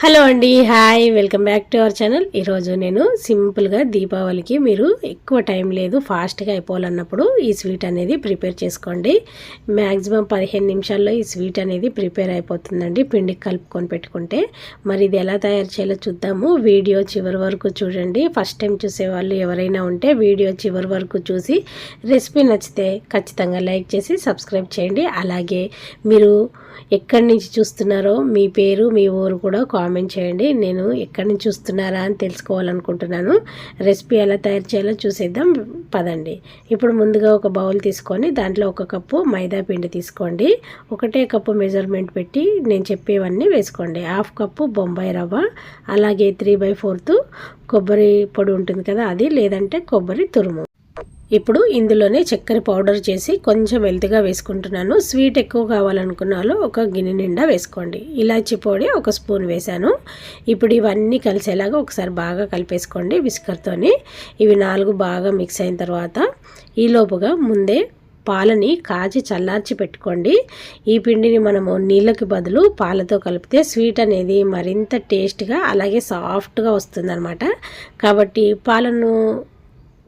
Hello అండి hi welcome back to our channel. ఈరోజు నేను సింపుల్గా దీపావళికి మీరు ఎక్కువ టైం లేదు ఫాస్ట్గా అయిపోవాలన్నప్పుడు ఈ స్వీట్ అనేది ప్రిపేర్ చేసుకోండి. మ్యాక్సిమం పదిహేను నిమిషాల్లో ఈ స్వీట్ అనేది ప్రిపేర్ అయిపోతుందండి పిండికి కలుపుకొని పెట్టుకుంటే. మరి ఇది ఎలా తయారు చేయాలో చూద్దాము. వీడియో చివరి వరకు చూడండి. ఫస్ట్ టైం చూసే వాళ్ళు ఎవరైనా ఉంటే వీడియో చివరి వరకు చూసి రెసిపీ నచ్చితే ఖచ్చితంగా లైక్ చేసి సబ్స్క్రైబ్ చేయండి. అలాగే మీరు ఎక్కడి నుంచి చూస్తున్నారో మీ పేరు మీ ఊరు కూడా కామెంట్ చేయండి. నేను ఎక్కడి నుంచి చూస్తున్నారా అని తెలుసుకోవాలనుకుంటున్నాను. రెసిపీ ఎలా తయారు చేయాలో చూసేద్దాం. పదండి. ఇప్పుడు ముందుగా ఒక బౌల్ తీసుకొని దాంట్లో ఒక కప్పు మైదా పిండి తీసుకోండి. ఒకటే కప్పు మెజర్మెంట్ పెట్టి నేను చెప్పేవన్నీ వేసుకోండి. హాఫ్ కప్పు బొంబాయి రవ్వ అలాగే త్రీ బై ఫోర్త్ కొబ్బరి పొడి ఉంటుంది కదా అది లేదంటే కొబ్బరి తురుము. ఇప్పుడు ఇందులోనే చక్కెర పౌడర్ చేసి కొంచెం వెల్తిగా వేసుకుంటున్నాను. స్వీట్ ఎక్కువ కావాలనుకున్న వాళ్ళు ఒక గిన్నె నిండా వేసుకోండి. ఇలాచి పొడి ఒక స్పూన్ వేశాను. ఇప్పుడు ఇవన్నీ కలిసేలాగా ఒకసారి బాగా కలిపేసుకోండి విస్కర్తోని. ఇవి నాలుగు బాగా మిక్స్ అయిన తర్వాత ఈలోపుగా ముందే పాలని కాచి చల్లార్చి పెట్టుకోండి. ఈ పిండిని మనము నీళ్ళకి బదులు పాలతో కలిపితే స్వీట్ అనేది మరింత టేస్ట్గా అలాగే సాఫ్ట్గా వస్తుందన్నమాట. కాబట్టి పాలను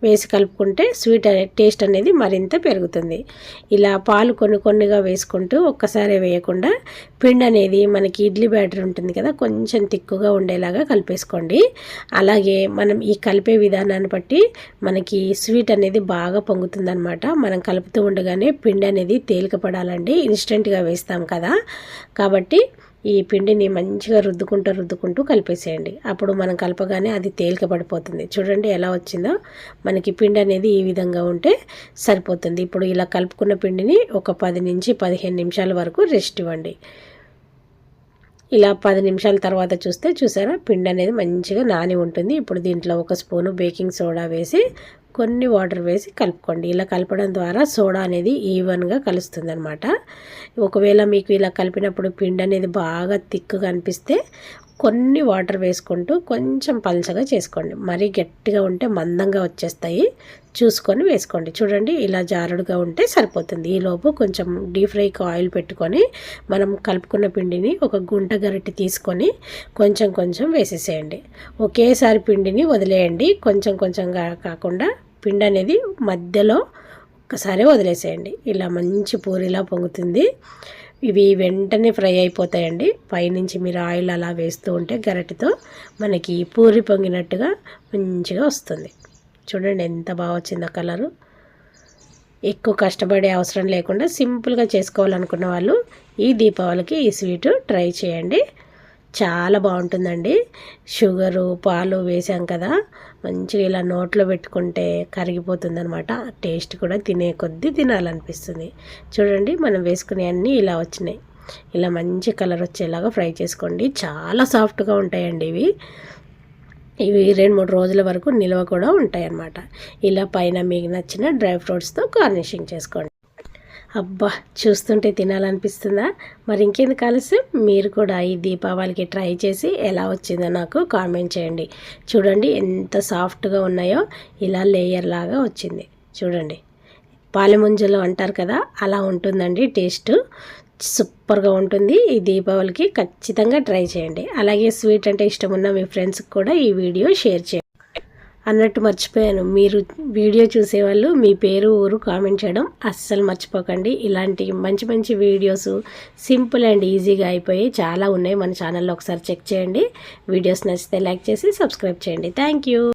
వేసి కలుపుకుంటే స్వీట్ టేస్ట్ అనేది మరింత పెరుగుతుంది. ఇలా పాలు కొన్ని కొన్నిగా వేసుకుంటూ ఒక్కసారి వేయకుండా పిండి అనేది మనకి ఇడ్లీ బ్యాటర్ ఉంటుంది కదా కొంచెం తిక్కుగా ఉండేలాగా కలిపేసుకోండి. అలాగే మనం ఈ కలిపే విధానాన్ని బట్టి మనకి స్వీట్ అనేది బాగా పొంగుతుందనమాట మనం కలుపుతూ ఉండగానే పిండి అనేది తేలిక పడాలండి ఇన్స్టెంట్గా వేస్తాం కదా. కాబట్టి ఈ పిండిని మంచిగా రుద్దుకుంటూ రుద్దుకుంటూ కలిపేసేయండి. అప్పుడు మనం కలపగానే అది తేలిక పడిపోతుంది చూడండి ఎలా వచ్చిందో. మనకి పిండి అనేది ఈ విధంగా ఉంటే సరిపోతుంది. ఇప్పుడు ఇలా కలుపుకున్న పిండిని ఒక పది నుంచి పదిహేను నిమిషాల వరకు రెస్ట్ ఇవ్వండి. ఇలా పది నిమిషాల తర్వాత చూస్తే చూసారా? పిండి అనేది మంచిగా నాని ఉంటుంది. ఇప్పుడు దీంట్లో ఒక స్పూను బేకింగ్ సోడా వేసి కొన్ని వాటర్ వేసి కలుపుకోండి. ఇలా కలపడం ద్వారా సోడా అనేది ఈవెన్గా కలుస్తుంది అనమాట ఒకవేళ మీకు ఇలా కలిపినప్పుడు పిండి అనేది బాగా థిక్గా అనిపిస్తే కొన్ని వాటర్ వేసుకుంటూ కొంచెం పలచగా చేసుకోండి. మరీ గట్టిగా ఉంటే మందంగా వచ్చేస్తాయి. చూసుకొని వేసుకోండి. చూడండి ఇలా జారుడుగా ఉంటే సరిపోతుంది. ఈలోపు కొంచెం డీప్ ఫ్రైకి ఆయిల్ పెట్టుకొని మనం కలుపుకున్న పిండిని ఒక గుంట గరిటె తీసుకొని కొంచెం కొంచెం వేసేసేయండి. ఒకేసారి పిండిని వదిలేయండి. కొంచెం కొంచెంగా కాకుండా పిండి అనేది మధ్యలో ఒక్కసారి వదిలేసేయండి. ఇలా మంచి పూరిలా పొంగుతుంది. ఇవి వెంటనే ఫ్రై అయిపోతాయండి. పైనుంచి మీరు ఆయిల్ అలా వేస్తూ ఉంటే గరటితో మనకి పూరి పొంగినట్టుగా మంచిగా వస్తుంది. చూడండి ఎంత బాగా వచ్చిందో కలరు. ఎక్కువ కష్టపడే అవసరం లేకుండా సింపుల్గా చేసుకోవాలనుకున్న వాళ్ళు ఈ దీపావళికి ఈ స్వీటు ట్రై చేయండి. చాలా బాగుంటుందండి. షుగరు పాలు వేసాం కదా మంచిగా ఇలా నోట్లో పెట్టుకుంటే కరిగిపోతుంది అనమాట టేస్ట్ కూడా తినే కొద్దీ తినాలనిపిస్తుంది. చూడండి మనం వేసుకునే అన్నీ ఇలా వచ్చినాయి. ఇలా మంచి కలర్ వచ్చేలాగా ఫ్రై చేసుకోండి. చాలా సాఫ్ట్గా ఉంటాయండి ఇవి. ఇవి రెండు మూడు రోజుల వరకు నిల్వ కూడా ఉంటాయి అన్నమాట ఇలా పైన మీకు నచ్చిన డ్రై ఫ్రూట్స్తో గార్నిషింగ్ చేసుకోండి. అబ్బా చూస్తుంటే తినాలనిపిస్తుందా? మరి ఇంకెందుకు కలిసి మీరు కూడా ఈ దీపావళికి ట్రై చేసి ఎలా వచ్చిందో నాకు కామెంట్ చేయండి. చూడండి ఎంత సాఫ్ట్గా ఉన్నాయో ఇలా లేయర్ లాగా వచ్చింది. చూడండి. పాలముంజలు అంటారు కదా అలా ఉంటుందండి టేస్ట్. సూపర్గా ఉంటుంది. ఈ దీపావళికి ఖచ్చితంగా ట్రై చేయండి. అలాగే స్వీట్ అంటే ఇష్టం ఉన్న మీ ఫ్రెండ్స్కి కూడా ఈ వీడియో షేర్ చేయండి. అన్నట్టు మర్చిపోయాను. మీరు వీడియో చూసేవాళ్ళు మీ పేరు ఊరు కామెంట్ చేయడం అస్సలు మర్చిపోకండి. ఇలాంటి మంచి మంచి వీడియోస్ సింపుల్ అండ్ ఈజీగా అయిపోయి చాలా ఉన్నాయి. మన ఛానల్లో ఒకసారి చెక్ చేయండి. వీడియోస్ నచ్చితే లైక్ చేసి సబ్స్క్రైబ్ చేయండి. థ్యాంక్